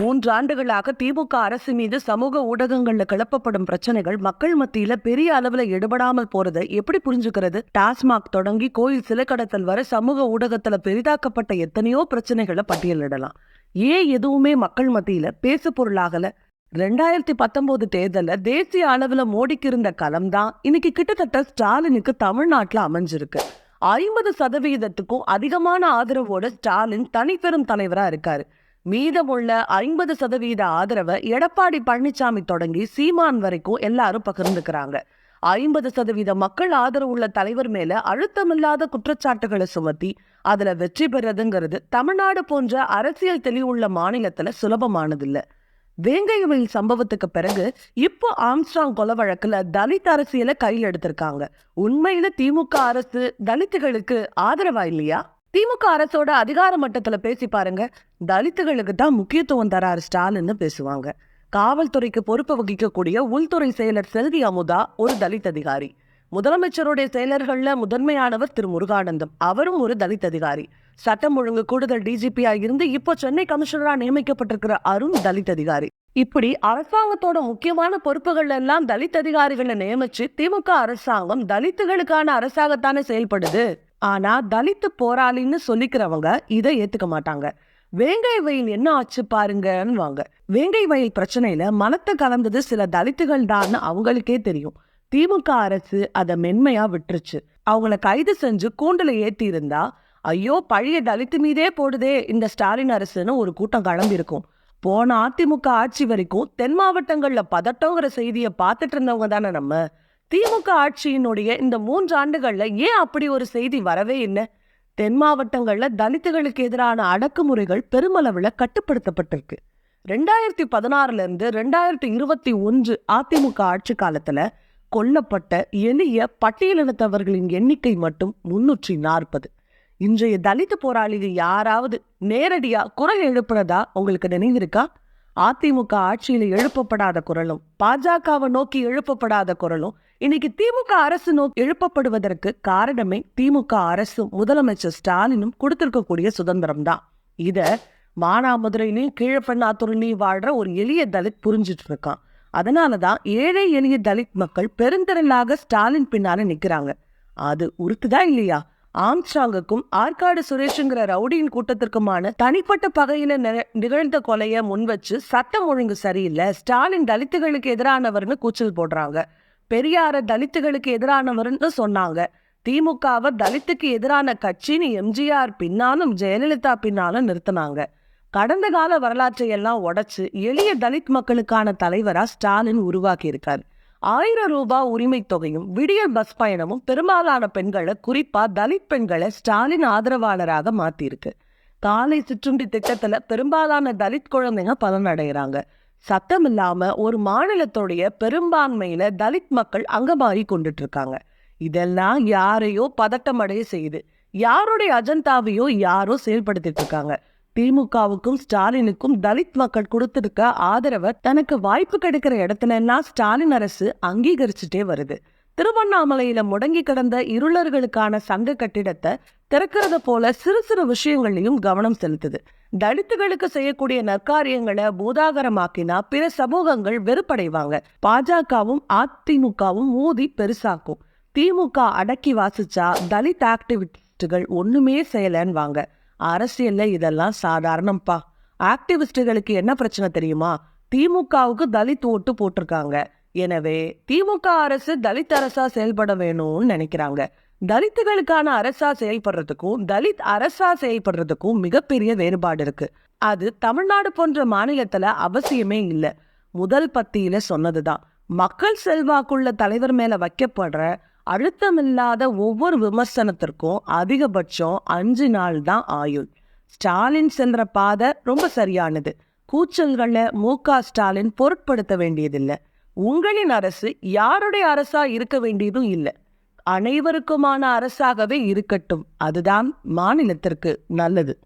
மூன்று ஆண்டுகளாக திமுக அரசு மீது சமூக ஊடகங்களில் கிளப்பப்படும் பிரச்சனைகள் மக்கள் மத்தியில பெரிய அளவுல எடுபடாமல் போறதை எப்படி புரிஞ்சுக்கிறது? டாஸ்மாக் தொடங்கி கோயில் சிலை கடத்தல் வரை சமூக ஊடகத்துல பெரிதாக்கப்பட்ட எத்தனையோ பிரச்சனைகளை பட்டியலிடலாம். ஏன் எதுவுமே மக்கள் மத்தியில பேசு பொருளாகல? ரெண்டாயிரத்தி பத்தொன்பது தேர்தலில் தேசிய அளவில் மோடிக்கு இருந்த களம் தான் இன்னைக்கு கிட்டத்தட்ட ஸ்டாலினுக்கு தமிழ்நாட்டில் அமைஞ்சிருக்கு. ஐம்பது சதவீதத்துக்கும் அதிகமான ஆதரவோட ஸ்டாலின் தனிப்பெரும் தலைவராக இருக்காரு. மீதமுள்ள ஐம்பது சதவீத ஆதரவை எடப்பாடி பழனிசாமி தொடங்கி சீமான் வரைக்கும் எல்லாரும் பகிர்ந்துக்கிறாங்க. ஐம்பது சதவீத மக்கள் ஆதரவுள்ள தலைவர் மேல அழுத்தமில்லாத குற்றச்சாட்டுகளை சுமத்தி அதுல வெற்றி பெறதுங்கிறது தமிழ்நாடு போன்ற அரசியல் தெளிவுள்ள மாநிலத்துல சுலபமானதில்ல. வேங்கையவில் சம்பவத்துக்கு பிறகு இப்போ ஆம்ஸ்ட்ராங் கொலை வழக்குல தலித் அரசியலை கையில் எடுத்திருக்காங்க உண்மையில திமுக அரசு தலித்துகளுக்கு ஆதரவா இல்லையா? திமுக அரசோட அதிகார மட்டத்தில் பேசி பாருங்க. தலித்துகளுக்கு தான் முக்கியத்துவம் தராரு ஸ்டாலின்னு பேசுவாங்க. காவல்துறைக்கு பொறுப்பு வகிக்கக்கூடிய உள்துறை செயலர் செல்வி அமுதா ஒரு தலித் அதிகாரி. முதலமைச்சருடைய செயலர்களில் முதன்மையானவர் திரு முருகானந்தம். அவரும் ஒரு தலித் அதிகாரி. சட்டம் ஒழுங்கு கூடுதல் டிஜிபியாக இருந்து இப்போ சென்னை கமிஷனராக நியமிக்கப்பட்டிருக்கிற அருண் தலித் அதிகாரி. இப்படி அரசாங்கத்தோட முக்கியமான பொறுப்புகள் எல்லாம் தலித் அதிகாரிகளை நியமிச்சு திமுக அரசாங்கம் தலித்துகளுக்கான அரசாங்கத்தானே செயல்படுது? ஆனால் தலித்து போராளின்னு சொல்லிக்கிறவங்க இதை ஏற்றுக்க மாட்டாங்க. வேங்கை வயல் என்ன ஆச்சு பாருங்கன்னு வாங்க வேங்கை வயல் பிரச்சனையில் மனத்தை கலந்தது சில தலித்துகள் தான் அவங்களுக்கே தெரியும். திமுக அரசு அதை மென்மையாக விட்டுருச்சு. அவங்கள கைது செஞ்சு கூண்டில் ஏத்தி இருந்தா ஐயோ பழைய தலித்து மீதே போடுதே இந்த ஸ்டாலின் அரசுன்னு ஒரு கூட்டம் கிளம்பியிருக்கும். போன அதிமுக ஆட்சி வரைக்கும் தென் மாவட்டங்களில் பதட்டங்கிற செய்தியை பார்த்துட்டு இருந்தவங்க தானே நம்ம. திமுக ஆட்சியினுடைய இந்த மூன்று ஆண்டுகள்ல ஏன் அப்படி ஒரு செய்தி வரவே இல்லை? தென் மாவட்டங்கள்ல தலித்துகளுக்கு எதிரான அடக்குமுறைகள் பெருமளவுல கட்டுப்படுத்தப்பட்டிருக்கு. ரெண்டாயிரத்தி பதினாறுல இருந்து ரெண்டாயிரத்தி இருபத்தி ஒன்று அதிமுக ஆட்சி காலத்துல கொல்லப்பட்ட எளிய பட்டியலினத்தவர்களின் எண்ணிக்கை மட்டும் முன்னூற்றி நாற்பது. இன்றைய தலித் போராளிகள் யாராவது நேரடியா குரல் எழுப்புறதா உங்களுக்கு நினைவிருக்கா? அதிமுக ஆட்சியில் எழுப்பப்படாத குரலும் பாஜகவை நோக்கி எழுப்பப்படாத குரலும் இன்னைக்கு திமுக அரசு நோக்கி எழுப்பப்படுவதற்கு காரணமே திமுக அரசும் முதலமைச்சர் ஸ்டாலினும் கொடுத்திருக்கக்கூடிய சுதந்திரம் தான் இத மானாமதுரையிலையும் கீழப்பண்ணாத்துறையிலையும் வாழ்ற ஒரு எளிய தலித் புரிஞ்சிட்டு இருக்கான். அதனால தான் ஏழை எளிய தலித் மக்கள் பெருந்திரளாக ஸ்டாலின் பின்னால நிற்கிறாங்க அது உறுத்துதான் இல்லையா? ஆம்ஸ்ட்ராங்குக்கும் ஆற்காடு சுரேஷுங்கிற ரவுடியின் கூட்டத்திற்குமான தனிப்பட்ட பகையில நிகழ்ந்த கொலைய முன்வச்சு சட்டம் ஒழுங்கு சரியில்லை. ஸ்டாலின் தலித்துகளுக்கு எதிரானவர்னு கூச்சல் போடுறாங்க. பெரியார தலித்துகளுக்கு எதிரானவர்னு சொன்னாங்க. திமுகவை தலித்துக்கு எதிரான கட்சின்னு எம்ஜிஆர் பின்னாலும் ஜெயலலிதா பின்னாலும் நிறுத்தினாங்க. கடந்த கால வரலாற்றை எல்லாம் உடைச்சு எளிய தலித் மக்களுக்கான தலைவரா ஸ்டாலின் உருவாக்கியிருக்கார். ஆயிரம் ரூபாய் உரிமை தொகையும் விடியல் பஸ் பயணமும் பெரும்பாலான பெண்களை குறிப்பாக தலித் பெண்களை ஸ்டாலின் ஆதரவாளராக மாற்றியிருக்கு காலை சிற்றுண்டி திட்டத்தில் பெரும்பாலான தலித் குழந்தைங்க பலனடைகிறாங்க. சத்தம் இல்லாமல் ஒரு மாநிலத்துடைய பெரும்பான்மையில் தலித் மக்கள் அங்கமாறி கொண்டுட்டு இருக்காங்க இதெல்லாம் யாரையோ பதட்டம் அடைய செய்யுது. யாருடைய அஜந்தாவையோ யாரோ செயல்படுத்திட்டு இருக்காங்க திமுகவுக்கும் ஸ்டாலினுக்கும் தலித் மக்கள் கொடுத்திருக்க ஆதரவை தனக்கு வாய்ப்பு கிடைக்கிற இடத்துல எல்லாம் ஸ்டாலின் அரசு அங்கீகரிச்சுட்டே வருது. திருவண்ணாமலையில முடங்கி கிடந்த இருளர்களுக்கான சங்க கட்டிடத்தை திறக்கிறத போல சிறு சிறு விஷயங்களையும் கவனம் செலுத்துது. தலித்துகளுக்கு செய்யக்கூடிய நற்காரியங்களை பூதாகரமாக்கினா பிற சமூகங்கள் வெறுப்படைவாங்க. பாஜகவும் அதிமுகவும் ஊதி பெருசாக்கும். திமுக அடக்கி வாசிச்சா தலித் ஆக்டிவிஸ்டுகள் ஒண்ணுமே செய்யலன்னுவாங்க. அரசியல்ல இதெல்லாம் சாதாரணம்ப்பா. ஆக்டிவிஸ்டுகளுக்கு என்ன பிரச்சனை தெரியுமா? திமுகவுக்கு தலித் ஓட்டு போட்டிருக்காங்க. எனவே திமுக அரசு தலித் அரசா செயல்பட வேணும்னு நினைக்கிறாங்க. தலித்துகளுக்கான அரசா செயல்படுறதுக்கும் தலித் அரசா செயல்படுறதுக்கும் மிகப்பெரிய வேறுபாடு இருக்கு. அது தமிழ்நாடு போன்ற மாநிலத்துல அவசியமே இல்லை. முதல் பத்தியில சொன்னதுதான். மக்கள் செல்வாக்குள்ள தலைவர் மேல வைக்கப்படுற அழுத்தமில்லாத ஒவ்வொரு விமர்சனத்திற்கும் அதிகபட்சம் அஞ்சு நாள் தான் ஆயுள். ஸ்டாலின் சென்ற பாதை ரொம்ப சரியானது. கூச்சல்களை மு. க. ஸ்டாலின் பொருட்படுத்த வேண்டியதில்லை. உங்களின் அரசு யாருடைய அரசா இருக்க வேண்டியதும் இல்லை. அனைவருக்குமான அரசாகவே இருக்கட்டும். அதுதான் மாநிலத்திற்கு நல்லது.